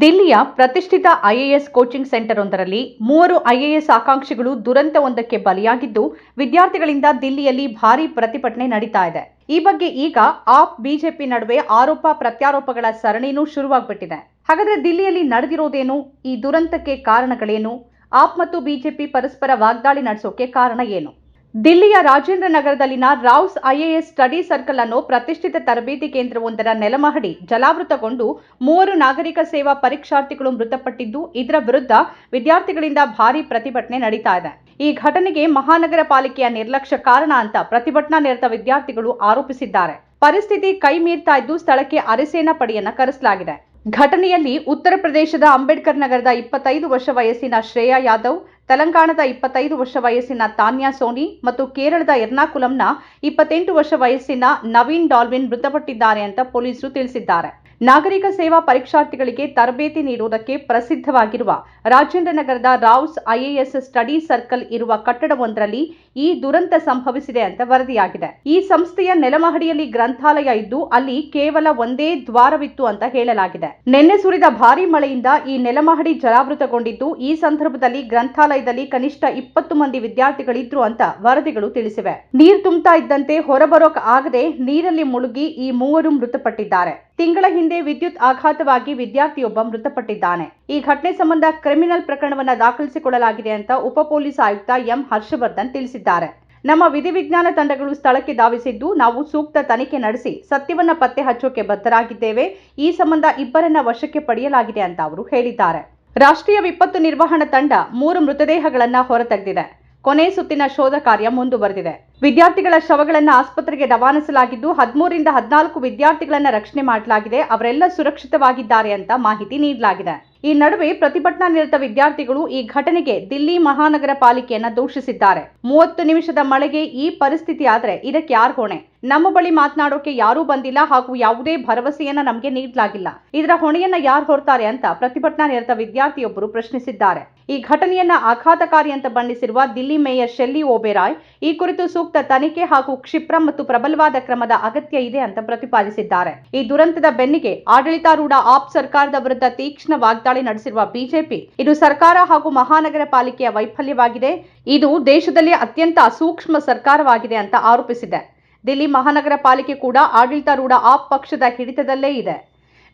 ದಿಲ್ಲಿಯ ಪ್ರತಿಷ್ಠಿತ IAS coaching centre ಒಂದರಲ್ಲಿ ಮೂವರು ಐಎಎಸ್ ಆಕಾಂಕ್ಷಿಗಳು ದುರಂತವೊಂದಕ್ಕೆ ಬಲಿಯಾಗಿದ್ದು, ವಿದ್ಯಾರ್ಥಿಗಳಿಂದ ದಿಲ್ಲಿಯಲ್ಲಿ ಭಾರೀ ಪ್ರತಿಭಟನೆ ನಡೀತಾ ಇದೆ. ಈ ಬಗ್ಗೆ ಈಗ ಆಪ್ ಬಿಜೆಪಿ ನಡುವೆ ಆರೋಪ ಪ್ರತ್ಯಾರೋಪಗಳ ಸರಣಿನೂ ಶುರುವಾಗ್ಬಿಟ್ಟಿದೆ. ಹಾಗಾದ್ರೆ ದಿಲ್ಲಿಯಲ್ಲಿ ನಡೆದಿರೋದೇನು? ಈ ದುರಂತಕ್ಕೆ ಕಾರಣಗಳೇನು? ಆಪ್ ಮತ್ತು ಬಿಜೆಪಿ ಪರಸ್ಪರ ವಾಗ್ದಾಳಿ ನಡೆಸೋಕೆ ಕಾರಣ ಏನು? ದಿಲ್ಲಿಯ ರಾಜೇಂದ್ರ ನಗರದಲ್ಲಿನ ರಾವ್ಸ್ ಐಎಎಸ್ ಸ್ಟಡಿ ಸರ್ಕಲ್ ಅನ್ನು ಪ್ರತಿಷ್ಠಿತ ತರಬೇತಿ ಕೇಂದ್ರವೊಂದರ ನೆಲಮಹಡಿ ಜಲಾವೃತಗೊಂಡು ಮೂವರು ನಾಗರಿಕ ಸೇವಾ ಪರೀಕ್ಷಾರ್ಥಿಗಳು ಮೃತಪಟ್ಟಿದ್ದು, ಇದರ ವಿರುದ್ಧ ವಿದ್ಯಾರ್ಥಿಗಳಿಂದ ಭಾರೀ ಪ್ರತಿಭಟನೆ ನಡೀತಾ ಇದೆ. ಈ ಘಟನೆಗೆ ಮಹಾನಗರ ಪಾಲಿಕೆಯ ನಿರ್ಲಕ್ಷ್ಯ ಕಾರಣ ಅಂತ ಪ್ರತಿಭಟನಾ ನಿರತ ವಿದ್ಯಾರ್ಥಿಗಳು ಆರೋಪಿಸಿದ್ದಾರೆ. ಪರಿಸ್ಥಿತಿ ಕೈ ಮೀರ್ತಾ ಇದ್ದು, ಸ್ಥಳಕ್ಕೆ ಅರೆಸೇನಾ ಪಡೆಯನ್ನ ಕರೆಸಲಾಗಿದೆ. ಘಟನೆಯಲ್ಲಿ ಉತ್ತರ ಪ್ರದೇಶದ ಅಂಬೇಡ್ಕರ್ ನಗರದ ಇಪ್ಪತ್ತೈದು ವರ್ಷ ವಯಸ್ಸಿನ ಶ್ರೇಯಾ ಯಾದವ್ ತೆಲಂಗಾಣದ ಇಪ್ಪತ್ತೈದು ವರ್ಷ ವಯಸ್ಸಿನ ತಾನ್ಯಾ ಸೋನಿ ಮತ್ತು ಕೇರಳದ ಎರ್ನಾಕುಲಂನ ಇಪ್ಪತ್ತೆಂಟು ವರ್ಷ ವಯಸ್ಸಿನ ನವೀನ್ ಡಾಲ್ವಿನ್ ಮೃತಪಟ್ಟಿದ್ದಾರೆ ಅಂತ ಪೊಲೀಸರು ತಿಳಿಸಿದ್ದಾರೆ. ನಾಗರಿಕ ಸೇವಾ ಪರೀಕ್ಷಾರ್ಥಿಗಳಿಗೆ ತರಬೇತಿ ನೀಡುವುದಕ್ಕೆ ಪ್ರಸಿದ್ಧವಾಗಿರುವ ರಾಜೇಂದ್ರ ನಗರದ ರಾವ್ಸ್ ಐಎಎಸ್ ಸ್ಟಡಿ ಸರ್ಕಲ್ ಇರುವ ಕಟ್ಟಡವೊಂದರಲ್ಲಿ ಈ ದುರಂತ ಸಂಭವಿಸಿದೆ ಅಂತ ವರದಿಯಾಗಿದೆ. ಈ ಸಂಸ್ಥೆಯ ನೆಲಮಹಡಿಯಲ್ಲಿ ಗ್ರಂಥಾಲಯ ಇದ್ದು, ಅಲ್ಲಿ ಕೇವಲ ಒಂದೇ ದ್ವಾರವಿತ್ತು ಅಂತ ಹೇಳಲಾಗಿದೆ. ನಿನ್ನೆ ಸುರಿದ ಭಾರೀ ಮಳೆಯಿಂದ ಈ ನೆಲಮಹಡಿ ಜಲಾವೃತಗೊಂಡಿದ್ದು, ಈ ಸಂದರ್ಭದಲ್ಲಿ ಗ್ರಂಥಾಲಯದಲ್ಲಿ ಕನಿಷ್ಠ ಇಪ್ಪತ್ತು ಮಂದಿ ವಿದ್ಯಾರ್ಥಿಗಳಿದ್ರು ಅಂತ ವರದಿಗಳು ತಿಳಿಸಿವೆ. ನೀರು ತುಂಬುತ್ತಾ ಇದ್ದಂತೆ ಹೊರಬರೋಕ್ ಆಗದೆ ನೀರಲ್ಲಿ ಮುಳುಗಿ ಈ ಮೂವರು ಮೃತಪಟ್ಟಿದ್ದಾರೆ. ತಿಂಗಳ ಹಿಂದೆ ವಿದ್ಯುತ್ ಆಘಾತವಾಗಿ ವಿದ್ಯಾರ್ಥಿಯೊಬ್ಬ ಮೃತಪಟ್ಟಿದ್ದಾನೆ. ಈ ಘಟನೆ ಸಂಬಂಧ ಕ್ರಿಮಿನಲ್ ಪ್ರಕರಣವನ್ನು ದಾಖಲಿಸಿಕೊಳ್ಳಲಾಗಿದೆ ಅಂತ ಉಪ ಪೊಲೀಸ್ ಆಯುಕ್ತ ಎಂ ಹರ್ಷವರ್ಧನ್ ತಿಳಿಸಿದ್ದಾರೆ. ನಮ್ಮ ವಿಧಿವಿಜ್ಞಾನ ತಂಡಗಳು ಸ್ಥಳಕ್ಕೆ ಧಾವಿಸಿದ್ದು ನಾವು ಸೂಕ್ತ ತನಿಖೆ ನಡೆಸಿ ಸತ್ಯವನ್ನ ಪತ್ತೆ ಹಚ್ಚೋಕೆ ಬದ್ಧರಾಗಿದ್ದೇವೆ. ಈ ಸಂಬಂಧ ಇಬ್ಬರನ್ನ ವಶಕ್ಕೆ ಪಡೆಯಲಾಗಿದೆ ಅಂತ ಅವರು ಹೇಳಿದ್ದಾರೆ. ರಾಷ್ಟ್ರೀಯ ವಿಪತ್ತು ನಿರ್ವಹಣಾ ತಂಡ ಮೂರು ಮೃತದೇಹಗಳನ್ನ ಹೊರತೆಗೆದಿದೆ. ಕೊನೆ ಸುತ್ತಿನ ಶೋಧ ಕಾರ್ಯ ಮುಂದುವರೆದಿದೆ. ವಿದ್ಯಾರ್ಥಿಗಳ ಶವಗಳನ್ನು ಆಸ್ಪತ್ರೆಗೆ ರವಾನಿಸಲಾಗಿದ್ದು, ಹದಿಮೂರಿಂದ ಹದಿನಾಲ್ಕು ವಿದ್ಯಾರ್ಥಿಗಳನ್ನು ರಕ್ಷಣೆ ಮಾಡಲಾಗಿದೆ. ಅವರೆಲ್ಲ ಸುರಕ್ಷಿತವಾಗಿದ್ದಾರೆ ಅಂತ ಮಾಹಿತಿ ನೀಡಲಾಗಿದೆ. ಈ ನಡುವೆ ಪ್ರತಿಭಟನಾ ನಿರತ ವಿದ್ಯಾರ್ಥಿಗಳು ಈ ಘಟನೆಗೆ ದಿಲ್ಲಿ ಮಹಾನಗರ ಪಾಲಿಕೆಯನ್ನ ದೂಷಿಸಿದ್ದಾರೆ. ಮೂವತ್ತು ನಿಮಿಷದ ಮಳೆಗೆ ಈ ಪರಿಸ್ಥಿತಿ ಆದ್ರೆ ಇದಕ್ಕೆ ಯಾರು ಹೊಣೆ? ನಮ್ಮ ಬಳಿ ಮಾತನಾಡೋಕೆ ಯಾರೂ ಬಂದಿಲ್ಲ ಹಾಗೂ ಯಾವುದೇ ಭರವಸೆಯನ್ನ ನಮಗೆ ನೀಡಲಾಗಿಲ್ಲ. ಇದರ ಹೊಣೆಯನ್ನ ಯಾರು ಹೊರತಾರೆ ಅಂತ ಪ್ರತಿಭಟನಾ ನಿರತ ವಿದ್ಯಾರ್ಥಿಯೊಬ್ಬರು ಪ್ರಶ್ನಿಸಿದ್ದಾರೆ. ಈ ಘಟನೆಯನ್ನ ಆಘಾತಕಾರಿ ಅಂತ ಬಣ್ಣಿಸಿರುವ ದಿಲ್ಲಿ ಮೇಯರ್ ಶೆಲ್ಲಿ ಓಬೆರಾಯ್, ಈ ಕುರಿತು ಸೂಕ್ತ ತನಿಖೆ ಹಾಗೂ ಕ್ಷಿಪ್ರ ಮತ್ತು ಪ್ರಬಲವಾದ ಕ್ರಮದ ಅಗತ್ಯ ಇದೆ ಅಂತ ಪ್ರತಿಪಾದಿಸಿದ್ದಾರೆ. ಈ ದುರಂತದ ಬೆನ್ನಿಗೆ ಆಡಳಿತಾರೂಢ ಆಪ್ ಸರ್ಕಾರದ ವಿರುದ್ಧ ತೀಕ್ಷ್ಣ ವಾಗ್ದಾಳಿ ನಡೆಸಿರುವ ಬಿಜೆಪಿ ಇದು ಸರ್ಕಾರ ಹಾಗೂ ಮಹಾನಗರ ಪಾಲಿಕೆಯ ವೈಫಲ್ಯವಾಗಿದೆ. ಇದು ದೇಶದಲ್ಲಿ ಅತ್ಯಂತ ಸೂಕ್ಷ್ಮ ಸರ್ಕಾರವಾಗಿದೆ ಅಂತ ಆರೋಪಿಸಿದೆ. ದಿಲ್ಲಿ ಮಹಾನಗರ ಪಾಲಿಕೆ ಕೂಡ ಆಡಳಿತಾರೂಢ ಆಪ್ ಪಕ್ಷದ ಹಿಡಿತದಲ್ಲೇ ಇದೆ.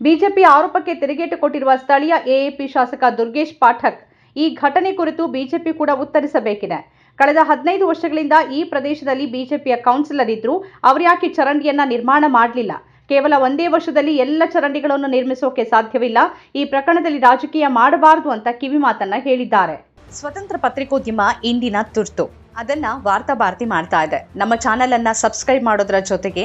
ಬಿಜೆಪಿ ಆರೋಪಕ್ಕೆ ತಿರುಗೇಟು ಕೊಟ್ಟಿರುವ ಸ್ಥಳೀಯ ಎಎಪಿ ಶಾಸಕ ದುರ್ಗೇಶ್ ಪಾಠಕ್ ಈ ಘಟನೆ ಕುರಿತು ಬಿಜೆಪಿ ಕೂಡ ಉತ್ತರಿಸಬೇಕಿದೆ. ಕಳೆದ ಹದಿನೈದು ವರ್ಷಗಳಿಂದ ಈ ಪ್ರದೇಶದಲ್ಲಿ ಬಿಜೆಪಿಯ ಕೌನ್ಸಿಲರ್ ಇದ್ರು ಯಾಕೆ ಚರಂಡಿಯನ್ನ ನಿರ್ಮಾಣ ಮಾಡಲಿಲ್ಲ? ಕೇವಲ ಒಂದೇ ವರ್ಷದಲ್ಲಿ ಎಲ್ಲ ಚರಂಡಿಗಳನ್ನು ನಿರ್ಮಿಸೋಕೆ ಸಾಧ್ಯವಿಲ್ಲ, ಈ ಪ್ರಕರಣದಲ್ಲಿ ರಾಜಕೀಯ ಮಾಡಬಾರದು ಅಂತ ಕಿವಿ ಮಾತನ್ನ ಹೇಳಿದ್ದಾರೆ. ಸ್ವತಂತ್ರ ಪತ್ರಿಕೋದ್ಯಮ ಇಂದಿನ ತುರ್ತು. ಅದನ್ನ ವಾರ್ತಾ ಭಾರತಿ ಮಾಡ್ತಾ ಇದೆ. ನಮ್ಮ ಚಾನೆಲ್ ಅನ್ನ ಸಬ್ಸ್ಕ್ರೈಬ್ ಮಾಡೋದ್ರ ಜೊತೆಗೆ